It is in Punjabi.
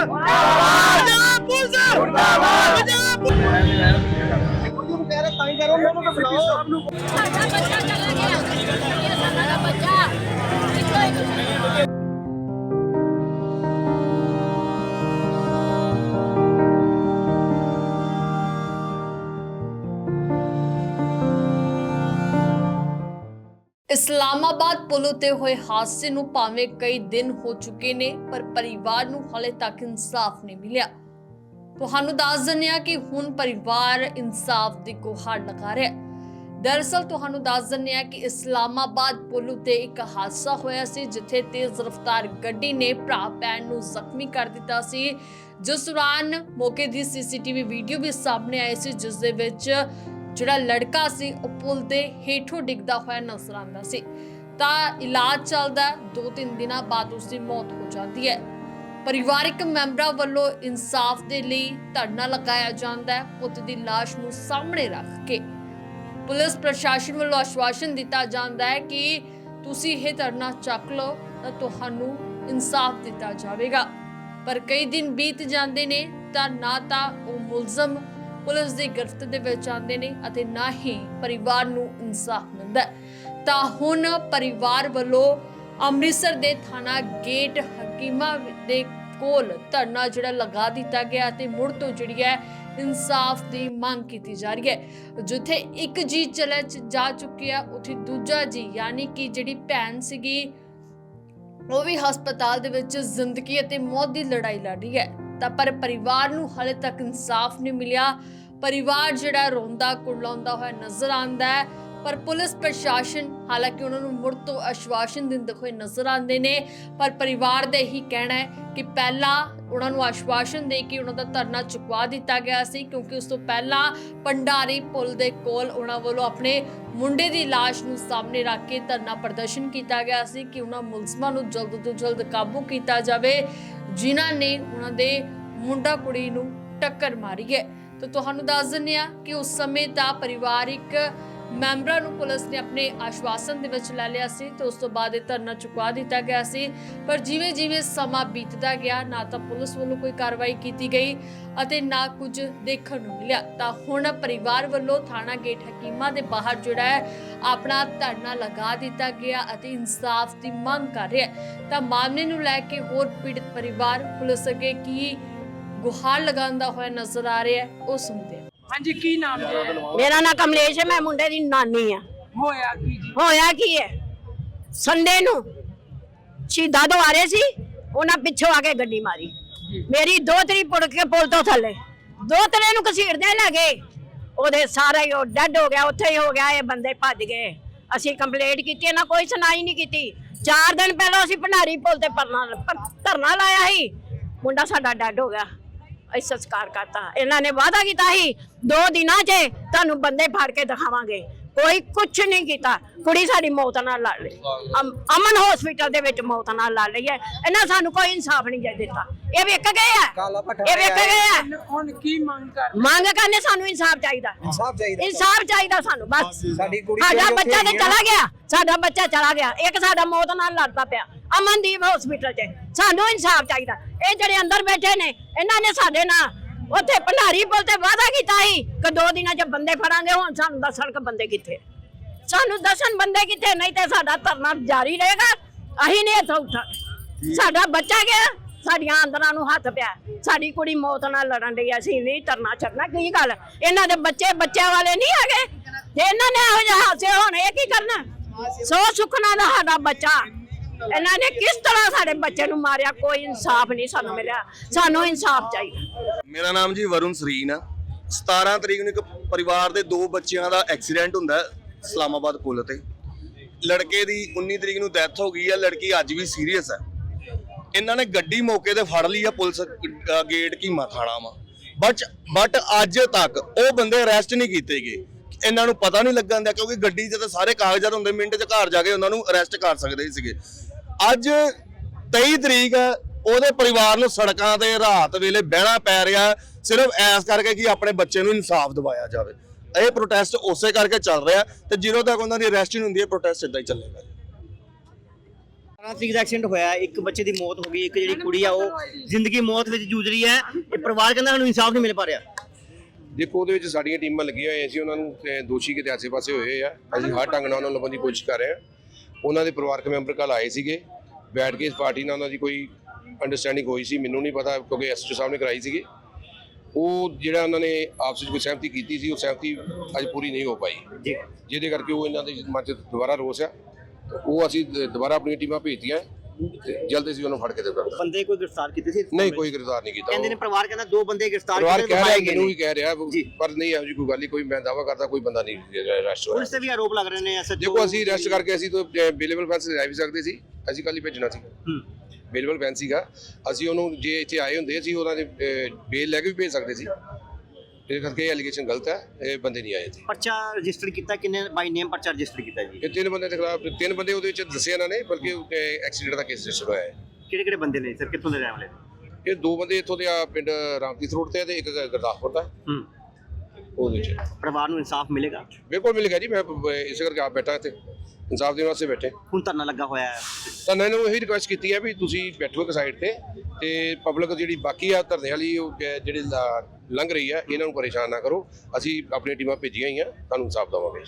ਪੰਜਾਬ ਪੁਲਿਸ ਪੰਜਾਬ ਸਾਡਾ ਬੱਚਾ ਚਲਾ ਗਿਆ। ਇਹ ਸਾਡਾ ਬੱਚਾ ਇਸਲਾਮਾਬਾਦ ਪੁਲ ਉਤੇ ਹੋਏ ਹਾਦਸੇ ਨੂੰ ਭਾਵੇਂ ਕਈ ਦਿਨ ਹੋ ਚੁੱਕੇ ਨੇ, ਪਰ ਪਰਿਵਾਰ ਨੂੰ ਹਾਲੇ ਤੱਕ ਇਨਸਾਫ ਨਹੀਂ ਮਿਲਿਆ। ਤੁਹਾਨੂੰ ਦੱਸ ਦਿੰਦੇ ਕਿ ਹੁਣ ਪਰਿਵਾਰ ਇਨਸਾਫ ਦੀ ਗੁਹਾਰ ਲਗਾ ਰਿਹਾ ਹੈ। ਦਰਅਸਲ ਤੁਹਾਨੂੰ ਦੱਸ ਦਿੰਦੇ ਹਾਂ ਕਿ ਇਸਲਾਮਾਬਾਦ ਪੁਲ ਉਤੇ ਇੱਕ ਹਾਦਸਾ ਹੋਇਆ ਸੀ, ਜਿੱਥੇ ਤੇਜ਼ ਰਫ਼ਤਾਰ ਗੱਡੀ ਨੇ ਭਰਾ, ਭੈਣ ਨੂੰ ਜ਼ਖਮੀ ਕਰ ਦਿੱਤਾ ਸੀ, ਜਿਸ ਦੌਰਾਨ ਮੌਕੇ ਦੀ ਸੀਸੀਟੀਵੀ ਵੀਡੀਓ ਵੀ ਸਾਹਮਣੇ ਆਈ ਸੀ, ਜਿਸ ਦੇ ਵਿੱਚ ਜਿਹੜਾ ਲੜਕਾ ਸੀ, ਉਹ ਪੁਲ ਦੇ ਹੇਠੋਂ ਡਿੱਗਦਾ ਹੋਇਆ ਨਜ਼ਰ ਆਉਂਦਾ ਸੀ। ਤਾਂ ਇਲਾਜ ਚੱਲਦਾ ਦੋ ਤਿੰਨ ਦਿਨਾਂ ਬਾਅਦ ਉਸ ਦੀ ਮੌਤ ਹੋ ਜਾਂਦੀ ਹੈ। ਪਰਿਵਾਰਕ ਮੈਂਬਰਾਂ ਵੱਲੋਂ ਇਨਸਾਫ ਦੇ ਲਈ ਧਰਨਾ ਲਗਾਇਆ ਜਾਂਦਾ ਹੈ, ਪੁੱਤ ਦੀ ਲਾਸ਼ ਨੂੰ ਸਾਹਮਣੇ ਰੱਖ ਕੇ। ਪੁਲਿਸ ਪ੍ਰਸ਼ਾਸਨ ਵੱਲੋਂ ਆਸ਼ਵਾਸਨ ਦਿੱਤਾ ਜਾਂਦਾ ਹੈ ਕਿ ਤੁਸੀਂ ਇਹ ਧਰਨਾ ਚੱਕ ਲਓ, ਤਾਂ ਤੁਹਾਨੂੰ ਇਨਸਾਫ ਦਿੱਤਾ ਜਾਵੇਗਾ। ਪਰ ਕਈ ਦਿਨ ਬੀਤ ਜਾਂਦੇ ਨੇ, ਤਾਂ ਨਾ ਤਾਂ ਉਹ ਮੁਲਜ਼ਮ ਪੁਲਿਸ ਦੀ ਗ੍ਰਿਫਤ ਦੇ ਵਿੱਚ ਆਉਂਦੇ ਨੇ ਅਤੇ ਨਾ ਹੀ ਪਰਿਵਾਰ ਨੂੰ ਇਨਸਾਫ ਮਿਲਦਾ ਤਾਂ ਹੁਣ ਪਰਿਵਾਰ ਵੱਲੋਂ ਅੰਮ੍ਰਿਤਸਰ ਦੇ ਥਾਣਾ ਗੇਟ ਹਕੀਮਾ ਦੇ ਕੋਲ ਧਰਨਾ ਜਿਹੜਾ ਲਗਾ ਦਿੱਤਾ ਗਿਆ ਅਤੇ ਮੁੜ ਤੋਂ ਜਿਹੜੀ ਹੈ ਇਨਸਾਫ ਦੀ ਮੰਗ ਕੀਤੀ ਜਾ ਰਹੀ ਹੈ। ਜਿੱਥੇ ਇੱਕ ਜੀ ਚਲੇ ਚ- ਜਾ ਚੁੱਕੀ ਹੈ ਉੱਥੇ ਦੂਜਾ ਜੀ, ਯਾਨੀ ਕਿ ਜਿਹੜੀ ਭੈਣ ਸੀਗੀ, ਉਹ ਵੀ ਹਸਪਤਾਲ ਦੇ ਵਿੱਚ ਜ਼ਿੰਦਗੀ ਅਤੇ ਮੌਤ ਦੀ ਲੜਾਈ ਲੜ ਰਹੀ ਹੈ। ਤਾਂ ਪਰ ਪਰਿਵਾਰ ਨੂੰ ਹਾਲੇ ਤੱਕ ਇਨਸਾਫ ਨਹੀਂ ਮਿਲਿਆ। ਪਰਿਵਾਰ ਜਿਹੜਾ ਰੋਂਦਾ, ਕੁਰਲਾਉਂਦਾ ਹੋਇਆ ਨਜ਼ਰ ਆਉਂਦਾ ਹੈ, ਪਰ ਪੁਲਿਸ ਪ੍ਰਸ਼ਾਸਨ ਹਾਲਾਂਕਿ ਉਹਨਾਂ ਨੂੰ ਮੁੜ ਤੋਂ ਆਸ਼ਵਾਸਨ ਦਿੰਦੇ ਹੋਏ ਨਜ਼ਰ ਆਉਂਦੇ ਨੇ, ਪਰ ਪਰਿਵਾਰ ਦਾ ਇਹੀ ਕਹਿਣਾ ਹੈ ਕਿ ਪਹਿਲਾਂ ਉਹਨਾਂ ਨੂੰ ਆਸ਼ਵਾਸਨ ਦੇ ਕੇ ਉਹਨਾਂ ਦਾ ਧਰਨਾ ਚੁਕਵਾ ਦਿੱਤਾ ਗਿਆ ਸੀ, ਕਿਉਂਕਿ ਉਸ ਤੋਂ ਪਹਿਲਾਂ ਪੰਡਾਰੀ ਪੁਲ ਦੇ ਕੋਲ ਉਹਨਾਂ ਵੱਲੋਂ ਆਪਣੇ ਮੁੰਡੇ ਦੀ ਲਾਸ਼ ਨੂੰ ਸਾਹਮਣੇ ਰੱਖ ਕੇ ਧਰਨਾ ਪ੍ਰਦਰਸ਼ਨ ਕੀਤਾ ਗਿਆ ਸੀ ਕਿ ਉਹਨਾਂ ਮੁਲਜ਼ਮਾਂ ਨੂੰ ਜਲਦ ਤੋਂ ਜਲਦ ਕਾਬੂ ਕੀਤਾ ਜਾਵੇ, ਜਿਨ੍ਹਾਂ ਨੇ ਉਹਨਾਂ ਦੇ ਮੁੰਡਾ ਕੁੜੀ ਨੂੰ ਟੱਕਰ ਮਾਰੀ ਹੈ। ਤਾਂ ਤੁਹਾਨੂੰ ਦੱਸ ਦਿੰਦੇ ਆ ਕਿ ਉਸ ਸਮੇਂ ਤਾਂ ਪਰਿਵਾਰਿਕ ਮੈਂਬਰਾਂ ਨੂੰ ਪੁਲਿਸ ਨੇ ਆਪਣੇ ਆਸ਼ਵਾਸਨ ਦੇ ਵਿੱਚ ਲੈ ਲਿਆ ਸੀ ਤੇ ਉਸ ਤੋਂ ਬਾਅਦ ਇਹ ਧਰਨਾ ਚੁਕਵਾ ਦਿੱਤਾ ਗਿਆ ਸੀ। ਪਰ ਜਿਵੇਂ ਜਿਵੇਂ ਸਮਾਂ ਬੀਤਦਾ ਗਿਆ, ਨਾ ਤਾਂ ਪੁਲਿਸ ਵੱਲੋਂ ਕੋਈ ਕਾਰਵਾਈ ਕੀਤੀ ਗਈ ਅਤੇ ਨਾ ਕੁਝ ਦੇਖਣ ਨੂੰ ਮਿਲਿਆ। ਤਾਂ ਹੁਣ ਪਰਿਵਾਰ ਵੱਲੋਂ ਥਾਣਾ ਗੇਟ ਹਕੀਮਾ ਦੇ ਬਾਹਰ ਜਿਹੜਾ ਹੈ, ਆਪਣਾ ਧਰਨਾ ਲਗਾ ਦਿੱਤਾ ਗਿਆ ਅਤੇ ਇਨਸਾਫ ਦੀ ਮੰਗ ਕਰ ਰਿਹਾ ਹੈ। ਤਾਂ ਮਾਮਲੇ ਨੂੰ ਲੈ ਕੇ ਹੋਰ ਪੀੜਤ ਪਰਿਵਾਰ ਪੁਲਿਸ ਅੱਗੇ ਕੀ ਗੁਹਾਰ ਲਗਾਉਂਦਾ ਹੋਇਆ ਨਜ਼ਰ ਆ ਰਿਹਾ ਹੈ, ਉਹ ਸੁਣਦੇ ਹਾਂਜੀ ਕੀ ਨਾਮ ਜੀ? ਮੇਰਾ ਨਾਂ ਕਮਲੇਸ਼ ਹੈ ਮੈਂ ਮੁੰਡੇ ਦੀ ਨਾਨੀ ਆ ਹੋਇਆ ਕੀ ਜੀ? ਹੋਇਆ ਕੀ ਹੈ? ਸੰਡੇ ਨੂੰ ਸ਼ਹੀਦਾਂ ਤੋਂ ਆ ਰਹੇ ਸੀ ਉਹਨਾਂ ਪਿੱਛੋਂ ਆ ਕੇ ਗੱਡੀ ਮਾਰੀ। ਮੇਰੀ ਦੋ ਤਰੀ ਪੁੜ ਕੇ ਪੁਲ ਤੋਂ ਥੱਲੇ। ਦੋ ਤਰੇ ਨੂੰ ਘਸੀੜਦੇ ਲੱਗੇ ਉਹਦੇ ਸਾਰਾ ਹੀ ਉਹ ਡੈਡ ਹੋ ਗਿਆ ਉੱਥੇ ਹੀ ਹੋ ਗਿਆ ਇਹ ਬੰਦੇ ਭੱਜ ਗਏ। ਅਸੀਂ ਕੰਪਲੇਂਟ ਕੀਤੀ ਇਹਨਾਂ ਕੋਈ ਸੁਣਾਈ ਨਹੀਂ ਕੀਤੀ। ਚਾਰ ਦਿਨ ਪਹਿਲਾਂ ਅਸੀਂ ਭੰਡਾਰੀ ਪੁਲ ਤੇ ਪਰਨਾ ਧਰਨਾ ਲਾਇਆ ਸੀ। ਮੁੰਡਾ ਸਾਡਾ ਡੈਡ ਹੋ ਗਿਆ। ਅਸੀਂ ਸੰਸਕਾਰ ਕਰਤਾ। ਇਹਨਾਂ ਨੇ ਵਾਅਦਾ ਕੀਤਾ ਸੀ, ਦੋ ਦਿਨਾਂ 'ਚ ਤੁਹਾਨੂੰ ਬੰਦੇ ਫੜ ਕੇ ਦਿਖਾਵਾਂਗੇ। ਕੋਈ ਕੁਝ ਨਹੀਂ ਕੀਤਾ। ਕੁੜੀ ਸਾਡੀ ਮੌਤ ਨਾਲ ਲੜ ਲਈ। ਅਮ- ਅਮਨ ਹਸਪੀਟਲ ਦੇ ਵਿੱਚ ਮੌਤ ਨਾਲ ਲੜ ਲਈ ਹੈ। ਇਹਨਾਂ ਸਾਨੂੰ ਕੋਈ ਇਨਸਾਫ ਨਹੀਂ ਜੇ ਦਿੱਤਾ। ਇਹ ਵਿਕ ਗਏ ਆ? ਇਹ ਵਿਕ ਗਏ ਆ? ਹੁਣ- ਹੁਣ ਕੀ ਮੰਗ ਕਰ ਮੰਗ ਕਰਨੇ ਸਾਨੂੰ ਇਨਸਾਫ ਚਾਹੀਦਾ। ਇਨਸਾਫ ਚਾਹੀਦਾ। ਇਨਸਾਫ ਚਾਹੀਦਾ ਸਾਨੂੰ ਬਸ। ਸਾਡੀ ਕੁੜੀ ਸਾਡਾ ਜਿਹੜੀ ਬੱਚਾ ਤੇ ਉੱਥੇ ਚਲਾ ਗਿਆ। ਸਾਡਾ ਬੱਚਾ ਚਲਾ ਗਿਆ। ਇੱਕ ਸਾਡਾ ਮੌਤ ਨਾਲ ਲੜਦਾ ਪਿਆ। ਅਮਨਦੀਪ ਹਸਪੀਟਲ 'ਚ। ਸਾਨੂੰ ਇਨਸਾਫ ਚਾਹੀਦਾ। ਇਹ ਜਿਹੜੇ ਅੰਦਰ ਬੈਠੇ ਨੇ ਇਹਨਾਂ ਨੇ ਸਾਡੇ ਨਾਲ ਉੱਥੇ ਭੰਡਾਰੀ ਪੁਲ ਤੇ ਵਾਅਦਾ ਕੀਤਾ ਸੀ ਕਿ ਦੋ ਦਿਨਾਂ 'ਚ ਬੰਦੇ ਫੜਾਂਗੇ ਹੁਣ ਸਾਨੂੰ ਦੱਸਣ ਕਿ ਬੰਦੇ ਕਿੱਥੇ ਸਾਨੂੰ ਦੱਸਣ ਬੰਦੇ ਕਿੱਥੇ ਨਹੀਂ ਤੇ ਸਾਡਾ ਧਰਨਾ ਜਾਰੀ ਰਹੇਗਾ। ਅਸੀਂ ਨਹੀਂ ਇੱਥੋਂ ਉੱਠਾ। ਸਾਡਾ ਬੱਚਾ ਗਿਆ ਸਾਡੀਆਂ ਅੰਦਰਾਂ ਨੂੰ ਹੱਥ ਪਿਆ। ਸਾਡੀ ਕੁੜੀ ਮੌਤ ਨਾਲ ਲੜਨ ਲਈ ਅਸੀਂ ਨਹੀਂ ਧਰਨਾ ਛੱਡਣਾ ਕੀ ਗੱਲ? ਇਹਨਾਂ ਦੇ ਬੱਚੇ ਬੱਚਿਆਂ ਵਾਲੇ ਨਹੀਂ ਹੈਗੇ? ਜੇ ਇਹਨਾਂ ਨੇ ਇਹੋ ਜਿਹੇ ਹਾਦਸੇ ਹੋਣੇ ਕੀ ਕਰਨਾ? ਸੋ ਸੁਖਣਾ ਦਾ ਸਾਡਾ ਬੱਚਾ। ਇਹਨਾਂ ਨੇ ਕਿਸ ਤਰ੍ਹਾਂ ਸਾਡੇ ਬੱਚੇ ਨੂੰ ਮਾਰਿਆ? ਕੋਈ ਇਨਸਾਫ ਨਹੀਂ ਸਾਨੂੰ ਮਿਲਿਆ। ਸਾਨੂੰ ਇਨਸਾਫ ਚਾਹੀਦਾ। ਮੇਰਾ ਨਾਮ ਜੀ ਵਰੁਣ ਸਰੀਨ ਆ। 17 ਤਰੀਕ ਨੂੰ ਇੱਕ ਪਰਿਵਾਰ ਦੇ ਦੋ ਬੱਚਿਆਂ ਦਾ ਐਕਸੀਡੈਂਟ ਹੁੰਦਾ ਇਸਲਾਮਾਬਾਦ ਪੁਲ ਤੇ। ਲੜਕੇ ਦੀ 19 ਤਰੀਕ ਨੂੰ ਡੈਥ ਹੋ ਗਈ ਆ। ਲੜਕੀ ਅੱਜ ਵੀ ਸੀਰੀਅਸ ਹੈ ਇਹਨਾਂ ਨੇ ਗੱਡੀ ਮੌਕੇ ਤੇ ਫੜ ਲਈ ਆ। ਪੁਲਿਸ ਗੇਟ ਕੀਮਾ ਥਾਣਾ ਵਾ। ਬਟ ਬਟ ਅੱਜ ਤੱਕ ਉਹ ਬੰਦੇ ਅਰੈਸਟ ਨਹੀਂ ਕੀਤੇ ਗਏ। ਇਹਨਾਂ ਨੂੰ ਪਤਾ ਨਹੀਂ ਲੱਗਣ ਦਿਆ ਕਿਉਂਕਿ ਗੱਡੀ 'ਚ ਤਾਂ ਸਾਰੇ ਕਾਗਜ਼ਾਤ ਹੁੰਦੇ। ਮਿੰਟ 'ਚ ਘਰ ਜਾ ਕੇ ਉਹਨਾਂ ਨੂੰ ਅਰੈਸਟ ਕਰ ਸਕਦੇ ਸੀਗੇ। ਅੱਜ 23 ਤਰੀਕ ਉਹਦੇ ਪਰਿਵਾਰ ਨੂੰ ਸੜਕਾਂ ਤੇ ਰਾਤ ਵੇਲੇ ਬਹਿਣਾ ਪੈ ਰਿਹਾ ਸਿਰਫ ਐਸ ਕਰਕੇ ਕਿ ਆਪਣੇ ਬੱਚੇ ਨੂੰ ਇਨਸਾਫ ਦਿਵਾਇਆ ਜਾਵੇ। ਇਹ ਪ੍ਰੋਟੈਸਟ ਉਸੇ ਕਰਕੇ ਚੱਲ ਰਿਹਾ ਤੇ ਜਦੋਂ ਤੱਕ ਉਹਨਾਂ ਦੀ ਅਰੈਸਟ ਨਹੀਂ ਹੁੰਦੀ ਇਹ ਪ੍ਰੋਟੈਸਟ ਇਦਾਂ ਹੀ ਚੱਲੇਗਾ। 17 ਤਰੀਕ ਦਾ ਐਕਸੀਡੈਂਟ ਹੋਇਆ ਇੱਕ ਬੱਚੇ ਦੀ ਮੌਤ ਹੋ ਗਈ ਇੱਕ ਜਿਹੜੀ ਕੁੜੀ ਆ ਉਹ ਜ਼ਿੰਦਗੀ ਮੌਤ ਵਿੱਚ ਜੂਝ ਰਹੀ ਹੈ। ਇਹ ਪਰਿਵਾਰ ਕਹਿੰਦਾ ਸਾਨੂੰ ਇਨਸਾਫ ਨਹੀਂ ਮਿਲ ਪਾ ਰਿਹਾ। ਦੇਖੋ ਉਹਦੇ ਵਿੱਚ ਸਾਡੀਆਂ ਟੀਮਾਂ ਲੱਗੀਆਂ ਹੋਈਆਂ ਸੀ ਉਹਨਾਂ ਨੂੰ ਦੋਸ਼ੀ ਕਿਤੇ ਆਸੇ-ਪਾਸੇ ਹੋਏ ਆ। ਅਸੀਂ ਹਰ ਢੰਗ ਨਾਲ ਉਹਨਾਂ ਨੂੰ ਲੱਭਣ ਦੀ ਕੋਸ਼ਿਸ਼ ਕਰ ਰਹੇ ਹਾਂ। ਉਹਨਾਂ ਦੇ ਪਰਿਵਾਰਕ ਮੈਂਬਰ ਕੱਲ ਆਏ ਸੀਗੇ। ਬੈਠ ਕੇ ਇਸ ਪਾਰਟੀ ਨਾਲ ਉਹਨਾਂ ਦੀ ਕੋਈ ਅੰਡਰਸਟੈਂਡਿੰਗ ਹੋਈ ਸੀ ਮੈਨੂੰ ਨਹੀਂ ਪਤਾ ਕਿਉਂਕਿ ਐਸਟਰ ਸਾਹਿਬ ਨੇ ਕਰਾਈ ਸੀਗੀ। ਉਹ ਜਿਹੜਾ ਉਹਨਾਂ ਨੇ ਆਪਸ ਵਿੱਚ ਕੋਈ ਸਹਿਮਤੀ ਕੀਤੀ ਸੀ ਉਹ ਸਹਿਮਤੀ ਅੱਜ ਪੂਰੀ ਨਹੀਂ ਹੋ ਪਾਈ। ਜਿਹਦੇ ਕਰਕੇ ਉਹ ਇਹਨਾਂ ਦੇ ਮਨ 'ਚ ਦੁਬਾਰਾ ਰੋਸ ਆ। ਉਹ ਅਸੀਂ ਦੁਬਾਰਾ ਆਪਣੀਆਂ ਟੀਮਾਂ ਭੇਜਤੀਆਂ। ਤੇ ਜਲਦ ਅਸੀਂ ਉਹਨੂੰ ਫੜ ਕੇ ਦੇਵਾਂਗੇ ਬੰਦੇ ਕੋਈ ਗ੍ਰਿਫਤਾਰ ਕੀਤੇ ਸੀ ਨਹੀਂ ਕੋਈ ਗ੍ਰਿਫਤਾਰ ਨਹੀਂ ਕੀਤਾ। ਕਹਿੰਦੇ ਨੇ ਪਰਿਵਾਰ ਕਹਿੰਦਾ ਦੋ ਬੰਦੇ ਗ੍ਰਿਫਤਾਰ ਪਰਿਵਾਰ ਕਹਿ ਰਿਹਾ ਮੈਨੂੰ ਵੀ ਕਹਿ ਰਿਹਾ ਜੀ। ਪਰ ਨਹੀਂ ਇਹੋ ਜਿਹੀ ਕੋਈ ਗੱਲ ਨਹੀਂ ਕੋਈ ਮੈਂ ਦਾਵਾ ਕਰਦਾ ਕੋਈ ਬੰਦਾ ਨਹੀਂ ਅਰੈਸਟ ਹੋਇਆ। ਪੁਲਿਸ ਤੇ ਵੀ ਆਰੋਪ ਲੱਗ ਰਹੇ ਨੇ ਐਸਐਚਓ ਦੇਖੋ ਅਸੀਂ ਅਰੈਸਟ ਕਰਕੇ ਅਸੀਂ ਤਾਂ ਬੇਲੇਬਲ ਫੈਂਸ ਲੈ ਵੀ ਸਕਦੇ ਸੀ। ਅਸੀਂ ਕੱਲ ਹੀ ਭੇਜਣਾ ਸੀ। ਹੂੰ। ਬੇਲੇਬਲ ਫੈਂਸ ਸੀਗਾ। ਅਸੀਂ ਉਹਨੂੰ ਜੇ ਇੱਥੇ ਆਏ ਹੁੰਦੇ ਅਸੀਂ ਉਹਨਾਂ ਦੇ ਬੇਲ ਲੈ ਕੇ ਵੀ ਭੇਜ ਸਕਦੇ ਸੀ। ਇਹ ਕਰਕੇ ਐਲੀਗੇਸ਼ਨ ਗਲਤ ਹੈ ਇਹ ਬੰਦੇ ਨਹੀਂ ਆਏ ਇੱਥੇ। ਪਰਚਾ ਰਜਿਸਟਰ ਕੀਤਾ ਕਿੰਨੇ ਬਾਈ ਨੇਮ ਪਰਚਾ ਰਜਿਸਟਰ ਕੀਤਾ ਜੀ? ਇਹ ਤਿੰਨ ਬੰਦੇ ਦੇ ਖਿਲਾਫ ਤਿੰਨ ਬੰਦੇ ਉਹਦੇ ਵਿੱਚ ਦੱਸੇ ਇਹਨਾਂ ਨੇ ਬਲਕਿ ਐਕਸੀਡੈਂਟ ਦਾ ਕੇਸ ਰਜਿਸਟਰ ਹੋਇਆ ਹੈ। ਕਿਹੜੇ ਕਿਹੜੇ ਬੰਦੇ ਨੇ? ਸਰ ਕਿੱਥੋਂ ਦੇ ਰਹਿਣ ਵਾਲੇ ਨੇ? ਇਹ ਦੋ ਬੰਦੇ ਇੱਥੋਂ ਦੇ ਆ ਪਿੰਡ ਰਾਮਤੀਤ ਰੋਡ ਤੇ ਆ ਤੇ ਇੱਕ ਗੁਰਦਾਸਪੁਰ ਦਾ। ਹੂੰ। ਉਹਦੇ ਵਿੱਚ। ਪਰਿਵਾਰ ਨੂੰ ਇਨਸਾਫ ਮਿਲੇਗਾ? ਬਿਲਕੁਲ ਮਿਲ ਗਿਆ ਜੀ ਮੈਂ ਇਸੇ ਕਰਕੇ ਆਪ ਬੈਠਾ ਇੱਥੇ। ਇਨਸਾਫ ਦੇਣ ਵਾਸਤੇ ਬੈਠੇ। ਹੁਣ ਧਰਨਾ ਲੱਗਾ ਹੋਇਆ ਹੈ। ਤਾਂ ਮੈਂ ਇਹਨੂੰ ਇਹੀ ਰਿਕੁਐਸਟ ਕੀਤੀ ਹੈ ਵੀ ਤੁਸੀਂ ਬੈਠੋ ਇੱਕ ਸਾਈਡ ਤੇ ਤੇ ਪਬਲਿਕ ਜਿਹੜੀ ਬਾਕੀ ਆ ਧਰਨੇ ਵਾਲੀ ਉਹ ਜਿਹੜੀ ਲੰਘ ਰਹੀ ਹੈ ਇਹਨਾਂ ਨੂੰ ਪਰੇਸ਼ਾਨ ਨਾ ਕਰੋ। ਅਸੀਂ ਆਪਣੀਆਂ ਟੀਮਾਂ ਭੇਜੀਆਂ ਹੀ ਆ ਤੁਹਾਨੂੰ ਇਨਸਾਫ ਦੇਵਾਂਗੇ।